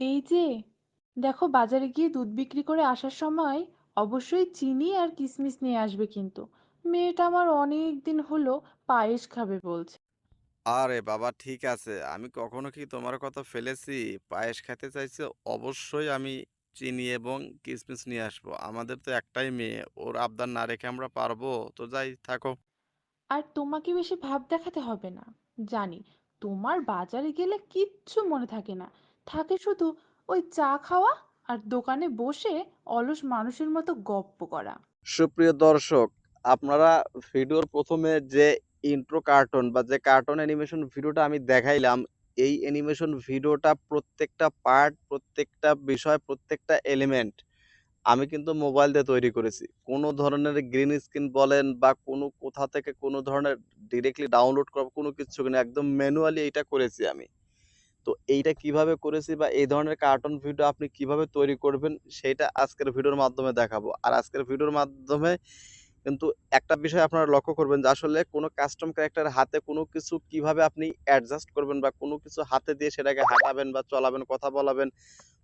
এই যে দেখো বাজারে গিয়ে দুধ বিক্রি করে আসার সময় অবশ্যই চিনি আর কিশমিশ নিয়ে আসবে কিন্তু মেয়েটা আমার অনেক দিন হলো পায়েস খাবে বলছে আরে বাবা ঠিক আছে। আমি কখনো কি তোমার কথা ফেলেছি? পায়েস খেতে চাইছে অবশ্যই আমি চিনি এবং কিশমিশ নিয়ে আসব। আমাদের তো একটাই মেয়ে। ওর আবদার না রেখে আমরা পারব? তো যাই থাকো। আর তোমাকে বেশি ভাব দেখাতে হবে না জানি তোমার বাজারে গেলে কিচ্ছু মনে থাকে না থাকে শুধু ওই চা খাওয়া আর দোকানে বসে অলস মানুষের মতো গপ্প করা সুপ্রিয় দর্শক, আপনারা ভিডিওর প্রথমে যে ইন্ট্রো কার্টুন বা যে কার্টুন অ্যানিমেশন ভিডিওটা আমি দেখাইলাম, এই অ্যানিমেশন ভিডিওটা প্রত্যেকটা পার্ট, প্রত্যেকটা বিষয়, প্রত্যেকটা এলিমেন্ট আমি কিন্তু মোবাইল দিয়ে তৈরি করেছি। কোনো ধরনের গ্রিন স্ক্রিন বলেন বা কোনো কোথা থেকে কোনো ধরনের ডিরেক্টলি ডাউনলোড করা কোনো কিছু না। একদম ম্যানুয়ালি এটা করেছি আমি। তো এইটা কীভাবে করেছি বা এই ধরনের কার্টুন ভিডিও আপনি কীভাবে তৈরি করবেন সেটা আজকের ভিডিওর মাধ্যমে দেখাবো। আর আজকের ভিডিওর মাধ্যমে কিন্তু একটা বিষয় আপনারা লক্ষ্য করবেন যে আসলে কোনো কাস্টম ক্যারেক্টার হাতে কোনো কিছু কীভাবে আপনি অ্যাডজাস্ট করবেন বা কোনো কিছু হাতে দিয়ে সেটাকে হাঁটাবেন বা চলাবেন, কথা বলাবেন।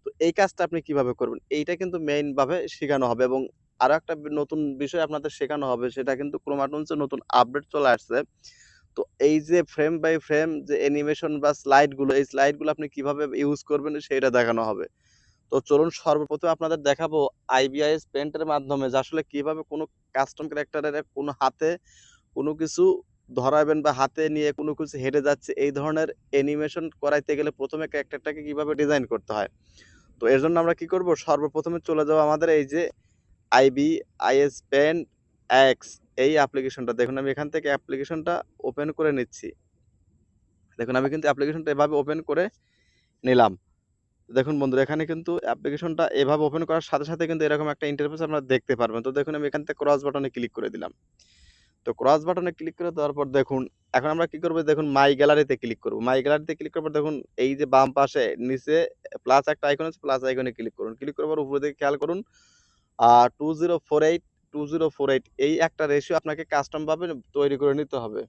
তো এই কাজটা আপনি কীভাবে করবেন? এইটা কিন্তু মেইন ভাবে শিখানো হবে এবং আরও একটা নতুন বিষয় আপনাদের শেখানো হবে সেটা কিন্তু ক্রোমাটনসের নতুন আপডেট চলে আসছে। তো এই যে ফ্রেম বাই ফ্রেম যে অ্যানিমেশন বা স্লাইডগুলো, এই স্লাইডগুলো আপনি কীভাবে ইউজ করবেন সেইটা দেখানো হবে। তো চলুন সর্বপ্রথম আপনাদের দেখাবো পেইন্ট এর মাধ্যমে যে আসলে কীভাবে কোনো কাস্টম ক্যারেক্টারের কোনো হাতে কোনো কিছু ধরাবেন বা হাতে নিয়ে কোনো কিছু হেঁটে যাচ্ছে এই ধরনের অ্যানিমেশন করাইতে গেলে প্রথমে ক্যারেক্টারটাকে কীভাবে ডিজাইন করতে হয়। তো এর জন্য আমরা কি করব সর্বপ্রথমে চলে যাব আমাদের এই যে IBIS পেইন্ট X এই অ্যাপ্লিকেশনটা দেখুন আমি এখান থেকে অ্যাপ্লিকেশনটা ওপেন করে নিচ্ছি। দেখুন আমি কিন্তু অ্যাপ্লিকেশনটা এভাবে ওপেন করে নিলাম। দেখুন বন্ধুরা এখানে কিন্তু অ্যাপ্লিকেশনটা এভাবে ওপেন করার সাথে, সাথে কিন্তু এরকম একটা ইন্টারফেস আপনারা দেখতে পারবেন। তো দেখুন আমি এখান থেকে ক্রস বাটনে ক্লিক করে দিলাম। তো ক্রস বাটনে ক্লিক করে দেওয়ার পর দেখুন এখন আমরা কি করব দেখুন মাই গ্যালারিতে ক্লিক করব। মাই গ্যালারিতে ক্লিক করার পর দেখুন এই যে বাম পাশে নিচে প্লাস একটা আইকন আছে প্লাস আইকনে ক্লিক করুন। ক্লিক করার পর উপরের দিকে খেয়াল করুন আ 2048 2048 এই একটা রেশিও আপনাকে কাস্টম ভাবে তৈরি করে নিতে হবে।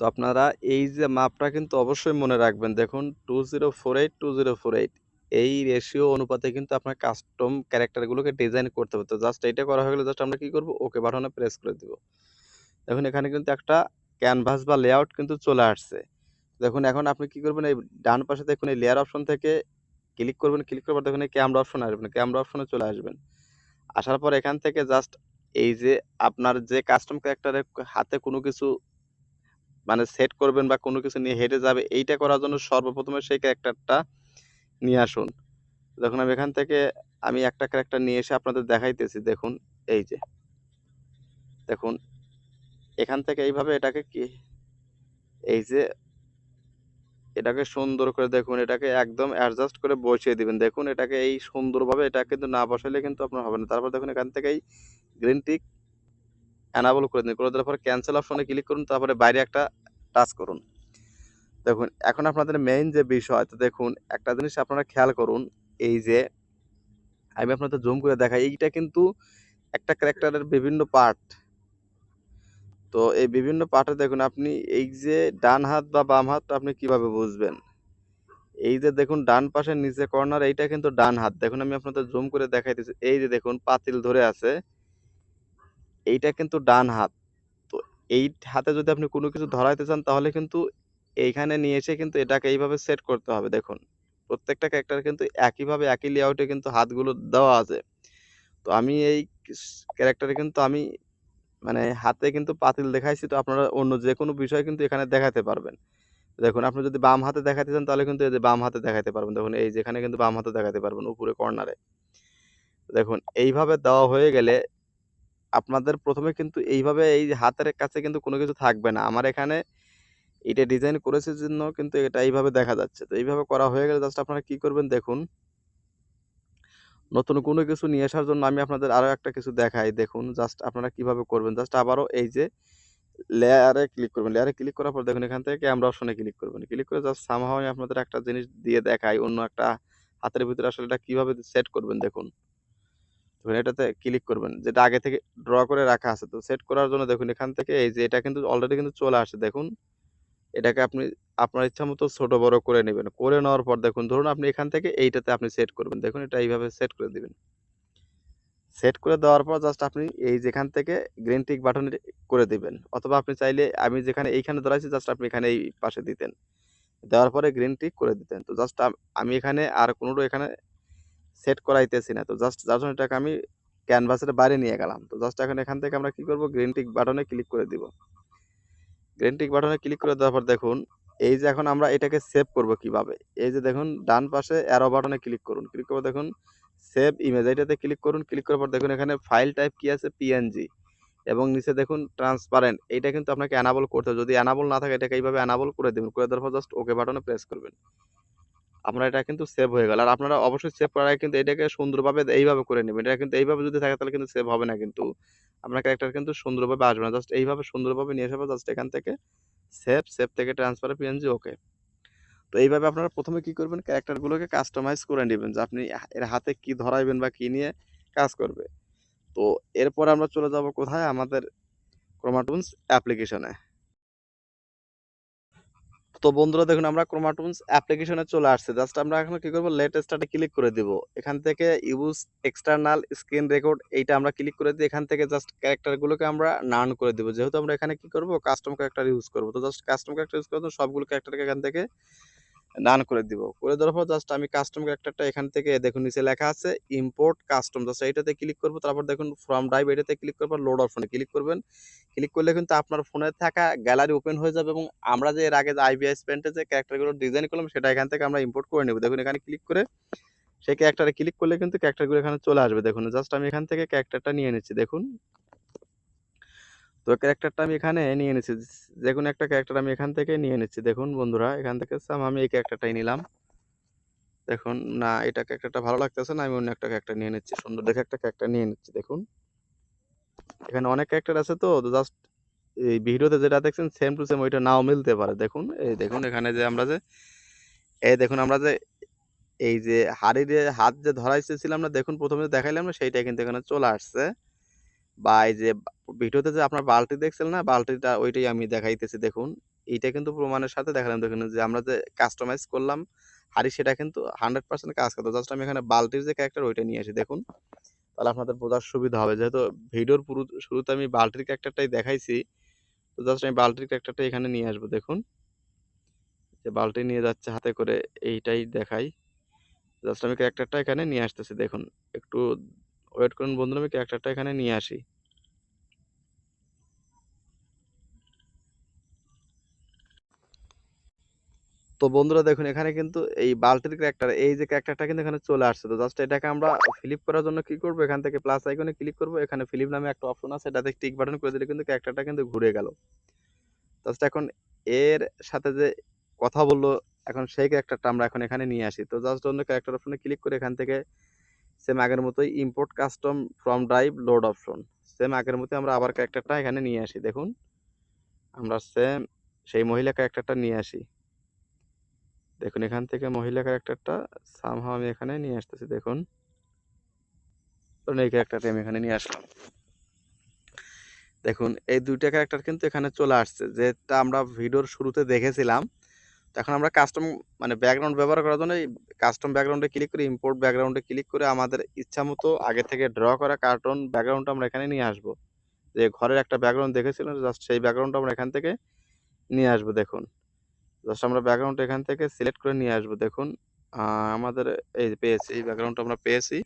তো আপনারা এই যে মাপটা কিন্তু অবশ্যই মনে রাখবেন। দেখুন 2048 2048 এই রেশিও অনুপাতে কিন্তু আপনার কাস্টম ক্যারেক্টার গুলোকে ডিজাইন করতে হবে। তো জাস্ট এইটা করা হয়ে গেলে জাস্ট আমরা কি করব ওকে বাটনে প্রেস করে দিব। দেখুন, এখানে কিন্তু একটা ক্যানভাস বা লেআউট কিন্তু চলে আসছে। দেখুন, এখন আপনি কি করবেন এই ডান পাশে দেখুন, এই লেয়ার অপশন থেকে ক্লিক করবেন, ক্লিক করার পর দেখুন ক্যামেরা অপশনে আসবেন। ক্যামেরা অপশনে চলে আসবেন। আসার পর এখান থেকে জাস্ট এই যে আপনার যে কাস্টম ক্যারেক্টারের হাতে কোনো কিছু মানে সেট করবেন বা কোনো কিছু নিয়ে হেঁটে যাবে এইটা করার জন্য সর্বপ্রথমে সেই ক্যারেক্টারটা নিয়ে আসুন। দেখুন আমি এখান থেকে আমি একটা ক্যারেক্টার নিয়ে এসে আপনাদের দেখাইতেছি দেখুন এই যে। দেখুন এখান থেকে এইভাবে এটাকে কি এই যে এটাকে সুন্দর করে দেখুন, এটাকে একদম অ্যাডজাস্ট করে বসিয়ে দিবেন। দেখুন, এটাকে এই সুন্দরভাবে এটা কিন্তু না বসাইলে কিন্তু আপনার হবে না। তারপর দেখুন, এখান থেকে এই গ্রিন টিক অ্যানাবল করে দিন। করে দেওয়ার পর ক্যানসেল অপশনে ক্লিক করুন, তারপরে বাইরে একটা টাচ করুন। দেখুন, এখন আপনাদের মেইন যে বিষয়, তো দেখুন, একটা জিনিস আপনারা খেয়াল করুন, এই যে আমি আপনাদের জুম করে দেখাই, এইটা কিন্তু একটা ক্যারেক্টারের বিভিন্ন পার্ট। তো এই বিভিন্ন পার্টে দেখুন আপনি এই যে ডান হাত বা বাম হাতটা আপনি কীভাবে বুঝবেন? এই যে দেখুন ডান পাশের নিচে কর্নার, এইটা কিন্তু ডান হাত। দেখুন আমি আপনাদের জুম করে দেখাইতেছি। এই যে দেখুন পাতিল ধরে আছে। এইটা কিন্তু ডান হাত। তো এই হাতে যদি আপনি কোনো কিছু ধরাইতে চান, তাহলে কিন্তু এইখানে নিয়ে এসে কিন্তু এটাকে এইভাবে সেট করতে হবে দেখুন। প্রত্যেকটা ক্যারেক্টার কিন্তু একইভাবে, একই লেআউটে কিন্তু হাতগুলো দেওয়া আছে। তো আমি এই ক্যারেক্টারে কিন্তু আমি মানে হাতে কিন্তু পাতিল দেখাইছি, তো আপনারা অন্য যেকোনো বিষয় কিন্তু এখানে দেখাতে পারবেন। দেখুন, আপনি যদি বাম হাতে দেখাতে চান, তাহলে কিন্তু এই যে বাম হাতে দেখাতে পারবেন। দেখুন, এই যেখানে কিন্তু বাম হাতে দেখাতে পারবেন, উপরে কর্নারে। দেখুন, এইভাবে দেওয়া হয়ে গেলে আপনাদের প্রথমে কিন্তু এইভাবে এই যে হাতের কাছে কিন্তু কোনো কিছু থাকবে না। আমার এখানে এটা ডিজাইন করেছে জন্য কিন্তু এটা এইভাবে দেখা যাচ্ছে। তো এইভাবে করা হয়ে গেলে জাস্ট আপনারা কি করবেন, দেখুন নতুন কোনো কিছু নিয়ে আসার জন্য আমি আপনাদের আরও একটা কিছু দেখাই। দেখুন জাস্ট আপনারা কীভাবে করবেন। জাস্ট আবারও এই যে লেয়ারে ক্লিক করবেন। লেয়ারে ক্লিক করার পর দেখুন, এখান থেকে ক্যামেরা অপশনে ক্লিক করবেন। ক্লিক করে জাস্ট সামহাউ আমি আপনাদের একটা জিনিস দিয়ে দেখাই। অন্য একটা হাতের ভিতরে আসলে এটা কীভাবে সেট করবেন দেখুন। দেখুন, এটাতে ক্লিক করবেন। যেটা আগে থেকে ড্র করে রাখা আছে। তো সেট করার জন্য দেখুন, এখান থেকে এই যে এটা কিন্তু অলরেডি কিন্তু চলে আসছে দেখুন। এটাকে আপনি আপনার ইচ্ছা মতো ছোট, বড় করে নেবেন। করে নেওয়ার পর দেখুন, ধরুন আপনি এখান থেকে এইটাতে আপনি সেট করবেন। দেখুন, এটা এইভাবে সেট করে দিবেন। সেট করে দেওয়ার পর জাস্ট আপনি এই যেখান থেকে গ্রিন টিক বাটন করে দিবেন। অথবা আপনি চাইলে আমি যেখানে এইখানে ধরাইছি জাস্ট আপনি এখানে এই পাশে দিতেন। দেওয়ার পরে গ্রিন টিক করে দিতেন। তো জাস্ট আমি এখানে আর কোনোটা এখানে সেট করাইতেছি না। তো জাস্ট যার জন্য এটাকে আমি ক্যানভাসের বাইরে নিয়ে গেলাম। তো জাস্ট এখন এখান থেকে আমরা কি করব? গ্রিন টিক বাটনে ক্লিক করে দিব। গ্রিন টিক বাটনে ক্লিক করে দেওয়ার পর দেখুন, এই যে এখন আমরা এটাকে সেভ করব কীভাবে? এই যে দেখুন, ডান পাশে অ্যারো বাটনে ক্লিক করুন। ক্লিক করে দেখুন সেভ ইমেজ এটাতে ক্লিক করুন। ক্লিক করার পর দেখুন, এখানে ফাইল টাইপ কি আছে? পিএনজি এবং নিচে দেখুন ট্রান্সপারেন্ট এটা কিন্তু আপনাকে অ্যানাবল করতে হবে। যদি অ্যানাবল না থাকে, এটাকে এইভাবে অ্যানাবল করে দেবেন। করে দেওয়ার পর জাস্ট ওকে বাটনে প্রেস করবেন। আপনার এটা কিন্তু সেভ হয়ে গেল। আর আপনারা অবশ্যই সেভ করার আগে কিন্তু এটাকে সুন্দরভাবে এইভাবে করে নেবেন। এটা কিন্তু এইভাবে যদি থাকে তাহলে কিন্তু সেভ হবে না কিন্তু। আপনার ক্যারেক্টার কিন্তু সুন্দরভাবে আসবে না। জাস্ট এইভাবে সুন্দরভাবে নিয়ে আসবে জাস্ট এখান থেকে সেভ সেভ থেকে ট্রান্সফার পিএনজি ওকে তো এইভাবে আপনারা প্রথমে কি করবেন? ক্যারেক্টারগুলোকে কাস্টমাইজ করে নেবেন যে আপনি এর হাতে কি ধরাইবেন বা কি নিয়ে কাজ করবে। তো এরপর আমরা চলে যাব কোথায়? আমাদের ক্রোমাটুন্স অ্যাপ্লিকেশনে তো বন্ধুরা দেখুন, আমরা ক্রোমাটুনস অ্যাপ্লিকেশনে চলে আসছে। জাস্ট আমরা এখন কি করব? লেটেস্টটা ক্লিক করে দিব। এখান থেকে ইউজ এক্সটার্নাল স্ক্রিন রেকর্ড এইটা আমরা ক্লিক করে দিই এখান থেকে জাস্ট ক্যারেক্টারগুলোকে আমরা নান করে দিব। যেহেতু আমরা এখানে কি করব? কাস্টম ক্যারেক্টার ইউজ করব। তো জাস্ট কাস্টম ক্যারেক্টার ইউজ করব সবগুলো ক্যারেক্টারকে এখান থেকে নান করে দিব। করে দেওয়ার পর জাস্ট আমি কাস্টম ক্যারেক্টারটা এখান থেকে দেখুন, নিচে লেখা আছে ইম্পোর্ট কাস্টম জাস্ট এইটাতে ক্লিক করব, তারপর দেখুন ফ্রম ড্রাইভ এটাতে ক্লিক করব লোড অপশনে ক্লিক করবেন। ক্লিক করলে কিন্তু আপনার ফোনে থাকা গ্যালারি ওপেন হয়ে যাবে এবং আমরা যে এর আগে যে আইবিএস পেন্টে যে ক্যারেক্টারগুলো ডিজাইন করলাম, সেটা এখান থেকে আমরা ইম্পোর্ট করে নেব। দেখুন, এখানে ক্লিক করে সেই ক্যারেক্টারে ক্লিক করলে কিন্তু ক্যারেক্টারগুলো এখানে চলে আসবে। দেখুন জাস্ট আমি এখান থেকে ক্যারেক্টারটা নিয়ে নিচ্ছি। দেখুন তো ক্যারেক্টারটা আমি এখানে নিয়ে নিচ্ছি যে কোনো একটা ক্যারেক্টার আমি এখান থেকে নিয়ে নিচ্ছি দেখুন বন্ধুরা, এখান থেকে সাম আমি এই ক্যারেক্টারটাই নিলাম। দেখুন, না, এটা ক্যারেক্টারটা ভালো লাগতেছে না, আমি অন্য একটা ক্যারেক্টার নিয়ে নিচ্ছি সুন্দর দেখে একটা ক্যারেক্টার নিয়ে নিচ্ছি দেখুন। এখানে অনেক ক্যারেক্টার আছে তো জাস্ট এই ভিডিওতে যেটা দেখছেন সেম টু সেম ওইটা নাও মিলতে পারে। দেখুন, এই দেখুন, এখানে যে আমরা যে, এই দেখুন আমরা যে, এই যে হাড়ির হাত যে ধরাইতেছিলাম না, দেখুন প্রথমে দেখাইলাম না, সেইটাই কিন্তু এখানে চলে আসছে। বা এই যে ভিডিওতে যে আপনার বালতি দেখছিলেন না, বালতিটা ওইটাই আমি দেখাইতেছি, দেখুন। এইটা কিন্তু প্রমাণের সাথে দেখালাম, দেখুন যে আমরা যে কাস্টমাইজ করলাম, হাড়ি সেটা কিন্তু হান্ড্রেড পার্সেন্ট কাজ করতো। জাস্ট আমি এখানে বালতির যে ক্যারেক্টার ওইটা নিয়ে আসি, দেখুন। তাহলে আপনাদের বোঝার সুবিধা হবে। যেহেতু ভিডিওর পুরো, শুরুতে আমি বালতির ক্যারেক্টারটাই দেখাইছি, তো জাস্ট আমি বালতির ক্যারেক্টারটা এখানে নিয়ে আসব, দেখুন। যে বালতি নিয়ে যাচ্ছে হাতে করে, এইটাই দেখাই। জাস্ট আমি ক্যারেক্টারটা এখানে নিয়ে আসতেছি, দেখুন। একটু ওয়েট করুন বন্ধুরা, আমি ক্যারেক্টারটা এখানে নিয়ে আসি। তো বন্ধুরা দেখুন, এখানে কিন্তু এই বালতির ক্যারেক্টার এই যে ক্যারেক্টারটা কিন্তু এখানে চলে আসছে। তো জাস্ট এটাকে আমরা ফিলিপ করার জন্য কি করব? এখান থেকে প্লাস আইকনে ক্লিক করব। এখানে ফিলিপ নামে একটা অপশন আছে, এটাতে টিক বাটন করে দিলে কিন্তু ক্যারেক্টারটা কিন্তু ঘুরে গেল। জাস্ট এখন এর সাথে যে কথা বলল, এখন সেই ক্যারেক্টারটা আমরা এখন এখানে নিয়ে আসি। তো জাস্ট অন্য ক্যারেক্টার অপশনে ক্লিক করে এখান থেকে সেম আগের মতোই import custom from drive load option same আগের মতোই আমরা আবার ক্যারেক্টারটা এখানে নিয়ে আসি, দেখুন। আমরা সেম সেই মহিলা ক্যারেক্টারটা নিয়ে আসি। দেখুন, এখান থেকে মহিলা ক্যারেক্টারটা সামহাও আমি এখানে নিয়ে আসতেছি, দেখুন। এই ক্যারেক্টারটা আমি এখানে নিয়ে আসলাম। দেখুন, এই দুইটা ক্যারেক্টার কিন্তু এখানে চলে আসছে। যেটা আমরা ভিডিওর শুরুতে দেখেছিলাম এখন আমরা কাস্টম মানে ব্যাকগ্রাউন্ড ব্যবহার করার জন্য এই কাস্টম ব্যাকগ্রাউন্ডে ক্লিক করে ইম্পোর্ট ব্যাকগ্রাউন্ডে ক্লিক করে আমাদের ইচ্ছা মতো আগে থেকে ড্র করা কার্টুন ব্যাকগ্রাউন্ডটা আমরা এখানে নিয়ে আসব। যে ঘরের একটা ব্যাকগ্রাউন্ড দেখেছিলাম জাস্ট সেই ব্যাকগ্রাউন্ডটা আমরা এখান থেকে নিয়ে আসব দেখুন। জাস্ট আমরা ব্যাকগ্রাউন্ড এখান থেকে সিলেক্ট করে নিয়ে আসব দেখুন। আমাদের এই পেয়েছি এই ব্যাকগ্রাউন্ডটা আমরা পেয়েছি।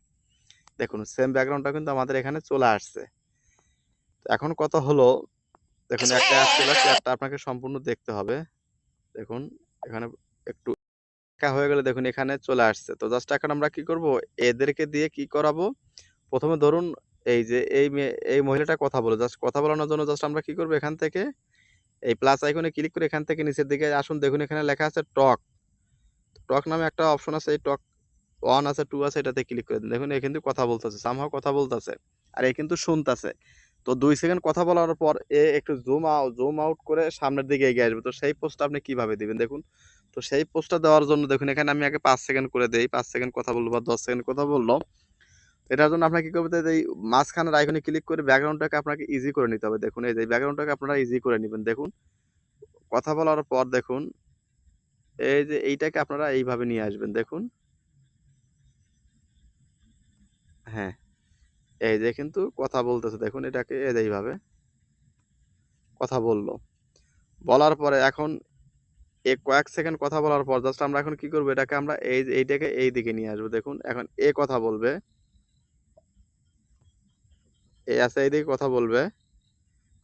দেখুন সেম ব্যাকগ্রাউন্ডটা কিন্তু আমাদের এখানে চলে আসছে। এখন কথা হলো? দেখুন একটা অ্যাপ চলে আসছে অ্যাপটা আপনাকে সম্পূর্ণ দেখতে হবে। দেখুন এখানে একটু একা হয়ে গেলে দেখুন এখানে চলে আসছে। তো জাস্ট এখন আমরা কি করব? এদেরকে দিয়ে কি করাবো? প্রথমে ধরুন এই যে এই এই মহিলাটা কথা বলে। জাস্ট কথা বলানোর জন্য জাস্ট আমরা কি করব এখান থেকে? এই প্লাস আইকনে ক্লিক করে এখান থেকে নিচের দিকে আসুন। দেখুন এখানে লেখা আছে টক টক নামে একটা অপশন আছে, এই টক ওয়ান আছে টু আছে, এটাতে ক্লিক করে দিন। দেখুন এ কিন্তু কথা বলতেছে সামহাও কথা বলতেছে। আর এ কিন্তু শুনতেছে। তো দুই সেকেন্ড কথা বলার পর এ একটু জুম আউট জুম আউট করে সামনের দিকে এগিয়ে আসবে। তো সেই পোস্টটা আপনি কীভাবে দিবেন দেখুন? তো সেই পোস্টটা দেওয়ার জন্য দেখুন, এখানে আমি আগে পাঁচ সেকেন্ড করে দেই। পাঁচ সেকেন্ড কথা বলব বা দশ সেকেন্ড কথা বলল। এটার জন্য আপনাকে কি করতে এই মাঝখানের আইকনে ক্লিক করে ব্যাকগ্রাউন্ডটাকে আপনাকে ইজি করে নিতে হবে। দেখুন, এই যে ব্যাকগ্রাউন্ডটাকে আপনারা ইজি করে নেবেন। দেখুন, কথা বলার পর দেখুন, এই যে এইটাকে আপনারা এইভাবে নিয়ে আসবেন। দেখুন হ্যাঁ। এই যে কিন্তু কথা বলতেছে, দেখুন এটাকে এই যে এইভাবে কথা বলল। বলার পরে এখন এ কয়েক সেকেন্ড কথা বলার পর জাস্ট আমরা এখন কি করব, এটাকে আমরা এই এইটাকে এই দিকে নিয়ে আসব। দেখুন, এখন এ কথা বলবে। এই আছে, এই দিকে কথা বলবে।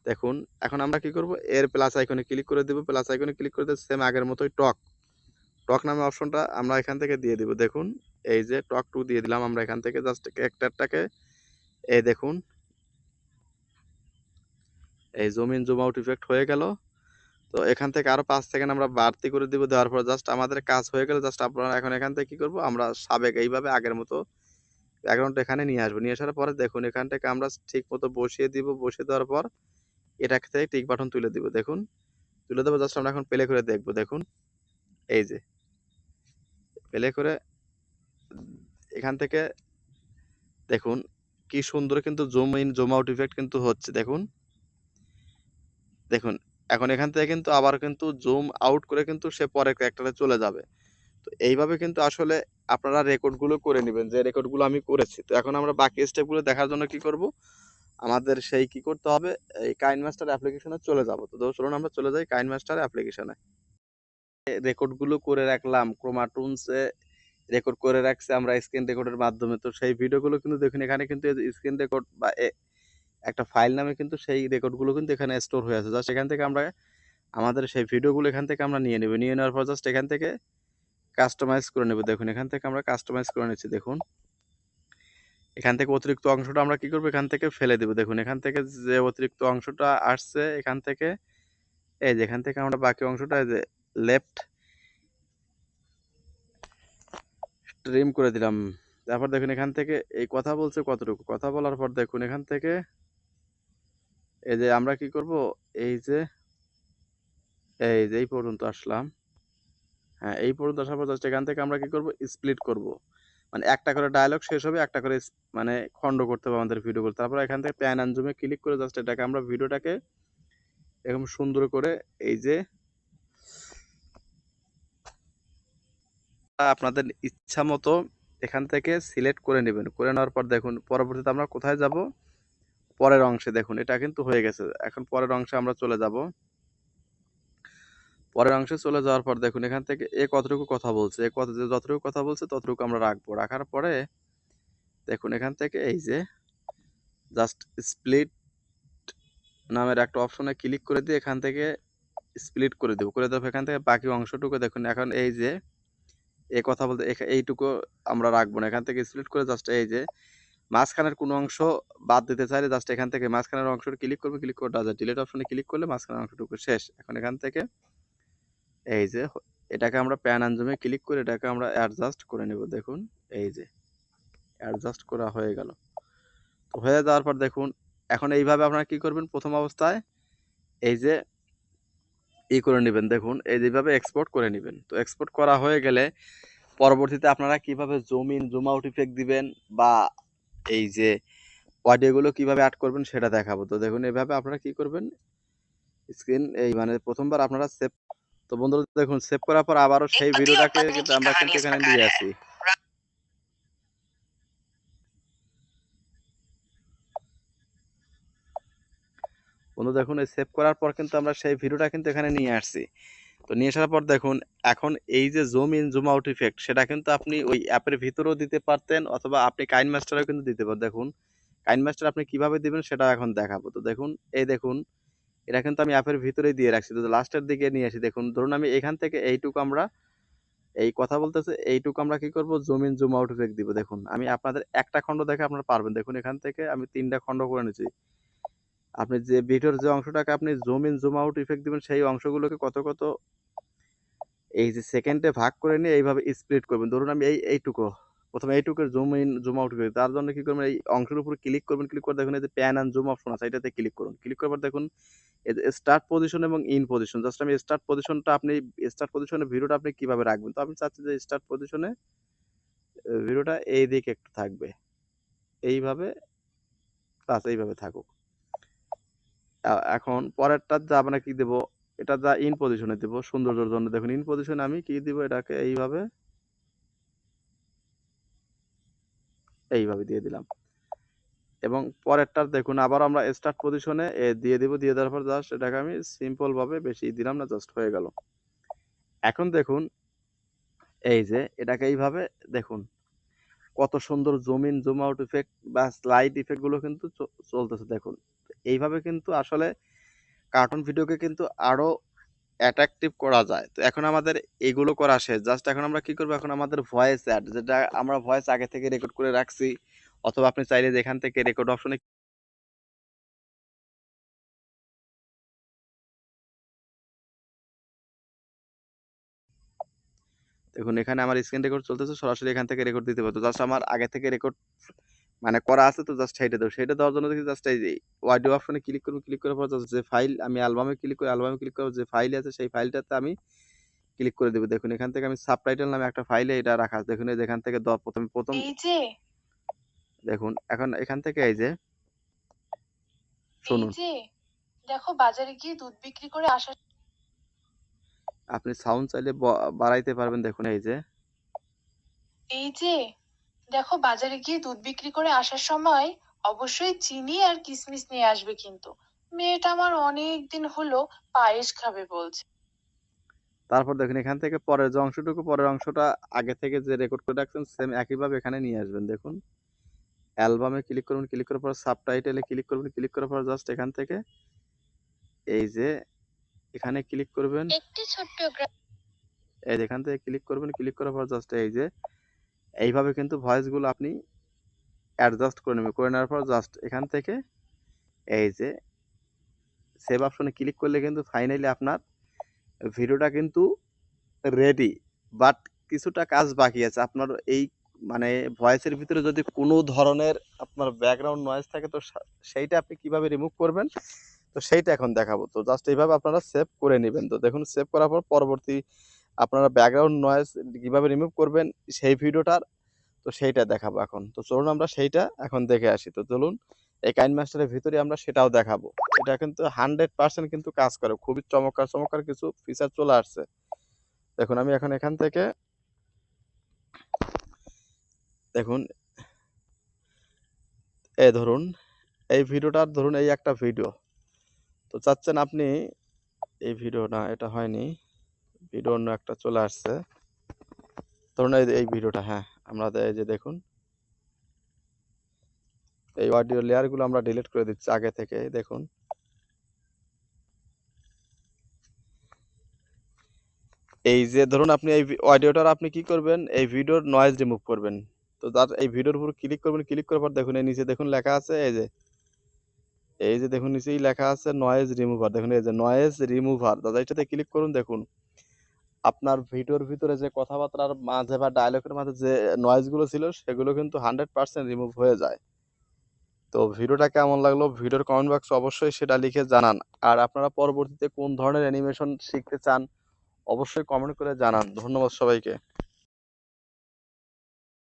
দেখুন, এখন আমরা কি করব, এর প্লাস আইকনে ক্লিক করে দিব। প্লাস আইকনে ক্লিক করে দিয়ে সেম আগের মতোই টক। টক নামে অপশনটা আমরা এখান থেকে দিয়ে দিব। দেখুন, এই যে টক টু দিয়ে দিলাম আমরা এখান থেকে। জাস্ট ক্যারেক্টারটাকে এই দেখুন। এই zoom in zoom out effect হয়ে গেল। তো এখান থেকে আরও পাঁচ সেকেন্ড আমরা বাড়তি করে দিব দেওয়ার পর জাস্ট আমাদের কাজ হয়ে গেলে। জাস্ট আপনারা এখন এখান থেকে কি করব? আমরা সাবেক এইভাবে আগের মতো ব্যাকগ্রাউন্ড এখানে নিয়ে আসব। নিয়ে আসার পরে দেখুন, এখান থেকে আমরা ঠিক মতো বসিয়ে দিব। বসিয়ে দেওয়ার পর এটা থেকে টিক বাটন তুলে দিব। দেখুন, তুলে দেবো। জাস্ট আমরা এখন প্লে করে দেখব। দেখুন, এই যে প্লে করে এখান থেকে দেখুন কি সুন্দর কিন্তু zoom in zoom out effect কিন্তু হচ্ছে, দেখুন। দেখুন, এখন এখান থেকে কিন্তু আবার কিন্তু জুম আউট করে কিন্তু সে পরে ক্যারেক্টারে চলে যাবে। তো এইভাবে কিন্তু আসলে আপনারা রেকর্ডগুলো করে নেবেন, যে রেকর্ডগুলো আমি করেছি। তো এখন আমরা বাকি স্টেপগুলো দেখার জন্য কি করব? আমাদের সেই কি করতে হবে? এই কাইন মাস্টার অ্যাপ্লিকেশনে চলে যাব। তো চলুন আমরা চলে যাই কাইন মাস্টার অ্যাপ্লিকেশনে রেকর্ডগুলো করে রাখলাম ক্রোমাটুনসে রেকর্ড করে রাখছে আমরা স্ক্রিন রেকর্ডের মাধ্যমে। তো সেই ভিডিওগুলো কিন্তু দেখুন, এখানে কিন্তু স্ক্রিন রেকর্ড বা একটা ফাইল নামে কিন্তু সেই রেকর্ডগুলো কিন্তু এখানে স্টোর হয়ে আছে। জাস্ট এখান থেকে আমরা, আমাদের সেই ভিডিওগুলো এখান থেকে আমরা নিয়ে নেব। নিয়ে নেওয়ার পর জাস্ট এখান থেকে কাস্টমাইজ করে নেব। দেখুন, এখান থেকে আমরা কাস্টমাইজ করে নিচ্ছি। দেখুন, এখান থেকে অতিরিক্ত অংশটা আমরা কি করব? এখান থেকে ফেলে দেব। দেখুন, এখান থেকে যে অতিরিক্ত অংশটা আসছে, এখান থেকে, এই যে এখান থেকে আমরা বাকি অংশটা যে লেফট ট্রিম করে দিলাম। তারপর দেখুন এখান থেকে এই কথা বলছে কতটুকু? কথা বলার পর দেখুন এখান থেকে এই যে আমরা কি করব? এই যে এই যে, এই পর্যন্ত আসলাম। হ্যাঁ এই পর্যন্ত আসার পর জাস্ট এখান থেকে আমরা কি করব? স্প্লিট করব। মানে একটা করে ডায়লগ শেষ হবে, একটা করে মানে খণ্ড করতে হবে আমাদের ভিডিও করতে তারপর এখান থেকে প্যান অ্যান্ড জুমে ক্লিক করে জাস্ট এটাকে আমরা ভিডিওটাকে এরকম সুন্দর করে এই যে আপনাদের ইচ্ছা মতো এখান থেকে সিলেক্ট করে নেবেন। করে নেওয়ার পর দেখুন, পরবর্তীতে আমরা কোথায় যাব? পরের অংশে দেখুন, এটা কিন্তু হয়ে গেছে। এখন পরের অংশে আমরা চলে যাব। পরের অংশে চলে যাওয়ার পর দেখুন, এখান থেকে এ কতটুকু কথা বলছে? এ কত যতটুকু কথা বলছে, ততটুকু আমরা রাখব। রাখার পরে দেখুন, এখান থেকে এই যে জাস্ট স্প্লিট নামের একটা অপশনে ক্লিক করে দিয়ে এখান থেকে স্প্লিট করে দেবো। করে দেবো এখান থেকে বাকি অংশটুকু দেখুন, এখন এই যে এই কথা বলতে এইটুকু আমরা রাখব না। এখান থেকে স্প্লিট করে জাস্ট এই যে মাঝখানের কোনো অংশ বাদ দিতে চাইলে জাস্ট এখান থেকে মাঝখানের অংশটা ক্লিক করবে ক্লিক করে যায় ডিলিট অপশনে ক্লিক করলে মাঝখানের অংশটুকু শেষ। এখন এখান থেকে এই যে এটাকে আমরা প্যান আঞ্জুমে ক্লিক করে এটাকে আমরা অ্যাডজাস্ট করে নেব। দেখুন, এই যে অ্যাডজাস্ট করা হয়ে গেল। তো হয়ে যাওয়ার পর দেখুন, এখন এইভাবে আপনারা কি করবেন? প্রথম অবস্থায় এই যে ই করে নেবেন। দেখুন এই যেভাবে এক্সপোর্ট করে নেবেন। তো এক্সপোর্ট করা হয়ে গেলে পরবর্তীতে আপনারা কীভাবে জমিন জুমা উঠিফেক দিবেন বা এই যে অডিওগুলো কীভাবে অ্যাড করবেন সেটা দেখাবো। তো দেখুন এভাবে আপনারা কি করবেন? স্ক্রিন এই মানে প্রথমবার আপনারা সেভ তো বন্ধুরা দেখুন সেভ করার পর আবারও সেই ভিডিওটাকে আমরা কিন্তু এখানে নিয়ে আসি। বন্ধু, দেখুন, এই সেভ করার পর কিন্তু আমরা সেই ভিডিওটা কিন্তু এখানে নিয়ে আসছি। তো নিয়ে আসার পর দেখুন, এখন এই যে zoom in zoom out effect সেটা কিন্তু আপনি ওই অ্যাপের ভিতরেও দিতে পারতেন অথবা আপনি কাইন মাস্টারেও কিন্তু দিতে পারেন দেখুন কাইন মাস্টার আপনি কীভাবে দিবেন সেটা এখন দেখাবো। তো দেখুন, এই দেখুন, এটা কিন্তু আমি অ্যাপের ভিতরেই দিয়ে রাখছি। তো লাস্টের দিকে নিয়ে আসি। দেখুন, ধরুন আমি এখান থেকে এইটুকু আমরা, এই কথা বলতেছে, এইটুকু আমরা কি করব? Zoom in zoom out effect দিব। দেখুন, আমি আপনাদের একটা খণ্ড দেখে আপনারা পারবেন। দেখুন, এখান থেকে আমি তিনটা খণ্ড করে নিয়েছি আপনি যে ভিডিওর যে অংশটাকে আপনি zoom in zoom out effect দিবেন, সেই অংশগুলোকে কত কত? এই যে সেকেন্ডে ভাগ করে নিয়ে এইভাবে স্প্লিট করবেন। ধরুন আমি এই, এইটুকু, প্রথমে এইটুকুর জুম ইন জুম আউট করি। তার জন্য কি করবেন? এই অংশের উপর ক্লিক করবেন। ক্লিক করে দেখুন এই যে প্যান অ্যান্ড জুম অপশন আছে, এটাতে ক্লিক করুন। ক্লিক করার পর দেখুন যে স্টার্ট পজিশন এবং ইন পজিশন জাস্ট আমি স্টার্ট পজিশনটা আপনি স্টার্ট পজিশনে ভিডিওটা আপনি কীভাবে রাখবেন? তো আমি চাচ্ছি যে স্টার্ট পজিশনে ভিডিওটা এই দিকে একটু থাকবে। এইভাবে বাস এইভাবে থাকুক। এখন পরেরটা যা আমরা কি দেব? এটা যা ইন পজিশনে দিব, সৌন্দর্যের জন্য। দেখুন ইন পজিশনে আমি কি দিব? এটাকে এইভাবে এইভাবে দিয়ে দিলাম। এবং পরেরটার দেখুন, আবার আমরা স্টার্ট পজিশনে দিয়ে দিব, দিয়ে দেওয়ার পর জাস্ট এটাকে আমি সিম্পল ভাবে বেশি দিলাম না জাস্ট হয়ে গেল। এখন দেখুন, এই যে এটাকে এইভাবে দেখুন, কত সুন্দর zoom in zoom out effect বা স্লাইড ইফেক্টগুলো কিন্তু চলতেছে। দেখুন এইভাবে কিন্তু আসলে কার্টুন ভিডিওকে কিন্তু আরও অ্যাট্রাকটিভ করা যায়। তো এখন আমাদের এগুলো করা শেষ। জাস্ট এখন আমরা কি করব? এখন আমাদের ভয়েস অ্যাড যেটা আমরা ভয়েস আগে থেকে রেকর্ড করে রাখছি, অথবা আপনি চাইলে যে এখান থেকে রেকর্ড অপশনে দেখুন, এখানে আমার স্ক্রিন রেকর্ড চলতেছে, সরাসরি এখান থেকে রেকর্ড দিতে পারতো জাস্ট আমার আগে থেকে রেকর্ড মানে করা আছে তো জাস্ট সেইটা দেবো সেইটা দেওয়ার জন্য দেখি জাস্ট এই যে অডিও অপশনে ক্লিক করব ক্লিক করার পর যে ফাইল আমি অ্যালবামে ক্লিক করে অ্যালবামে ক্লিক করব যে ফাইল আছে সেই ফাইলটাতে আমি ক্লিক করে দেবো। দেখুন এখান থেকে আমি সাবটাইটেল নামে একটা ফাইলে এটা রাখা আছে। দেখুন এখান থেকে প্রথমে প্রথম দেখুন এখন এখান থেকে এই যে শুনুন। দেখো বাজারে গিয়ে দুধ বিক্রি করে আসার আপনি সাউন্ড চাইলে বাড়াইতে পারবেন। দেখুন এই যে এই যে দেখো বাজারে গিয়ে দুধ বিক্রি করে আসার সময় অবশ্যই চিনি আর কিশমিশ নিয়ে আসবে কিন্তু। মেয়েটা আমার অনেক দিন হলো পায়েস খাবে বলছে। তারপর দেখুন এখান থেকে পরের যে অংশটুকু পরের অংশটা আগে থেকে যে রেকর্ড করে রাখছেন সেম একইভাবে এখানে নিয়ে আসবেন। দেখুন অ্যালবামে ক্লিক করবেন ক্লিক করার পর সাবটাইটেলে ক্লিক করবেন ক্লিক করার পর জাস্ট এখান থেকে এই যে এখানে ক্লিক করবেন। একটি ছোট্ট এই যে এখান থেকে ক্লিক করবেন ক্লিক করার পর জাস্ট এই যে এইভাবে কিন্তু ভয়েসগুলো আপনি অ্যাডজাস্ট করে নেবেন। করে নেওয়ার পর জাস্ট এখান থেকে এই যে সেভ অপশনে ক্লিক করলে কিন্তু ফাইনালি আপনার ভিডিওটা কিন্তু রেডি বাট কিছুটা কাজ বাকি আছে। আপনার এই মানে ভয়েসের ভিতরে যদি কোনো ধরনের আপনার ব্যাকগ্রাউন্ড নয়েজ থাকে, তো সেইটা আপনি কীভাবে রিমুভ করবেন? তো সেইটা এখন দেখাবো। তো জাস্ট এইভাবে আপনারা সেভ করে নেবেন। তো দেখুন সেভ করার পর পরবর্তী আপনারা ব্যাকগ্রাউন্ড নয়েজ কীভাবে রিমুভ করবেন সেই ভিডিওটার, তো সেইটা দেখাবো এখন। তো চলুন আমরা সেইটা এখন দেখে আসি। তো চলুন, এই কাইন মাস্টারের ভিতরে আমরা সেটাও দেখাবো। এটা কিন্তু হান্ড্রেড পার্সেন্ট কিন্তু কাজ করে। খুবই চমৎকার চমৎকার কিছু ফিচার চলে আসছে। দেখুন, আমি এখন এখান থেকে, দেখুন, এই ধরুন, এই ভিডিওটার ধরুন এই একটা ভিডিও তো চাচ্ছেন আপনি, এই ভিডিও না, এটা হয়নি। ভিডিও অন্য একটা চলে আসছে। ধরুন এই ভিডিওটা হ্যাঁ আমরা এই যে দেখুন। এই অডিও লেয়ারগুলো আমরা ডিলিট করে দিচ্ছি আগে থেকে, দেখুন। এই যে ধরুন আপনি এই অডিওটার আপনি কি করবেন, এই ভিডিওর নয়েজ রিমুভ করবেন। তো তার, এই ভিডিওর উপর ক্লিক করবেন ক্লিক করার পর দেখুন, এই নিচে দেখুন লেখা আছে, এই যে। এই যে দেখুন, নিচেই লেখা আছে নয়েজ রিমুভার দেখুন, এই যে নয়েজ রিমুভার দাদা এটাতে ক্লিক করুন, দেখুন। আপনার ভিডিওর ভিতরে যে কথাবার্তার মাঝে বা ডায়লগের মাঝে যে নয়েজগুলো ছিল, সেগুলো কিন্তু হান্ড্রেড পার্সেন্ট রিমুভ হয়ে যায়। তো ভিডিওটা কেমন লাগল? ভিডিওর কমেন্ট বক্স অবশ্যই সেটা লিখে জানান। আর আপনারা পরবর্তীতে কোন ধরনের অ্যানিমেশন শিখতে চান, অবশ্যই কমেন্ট করে জানান। ধন্যবাদ সবাইকে।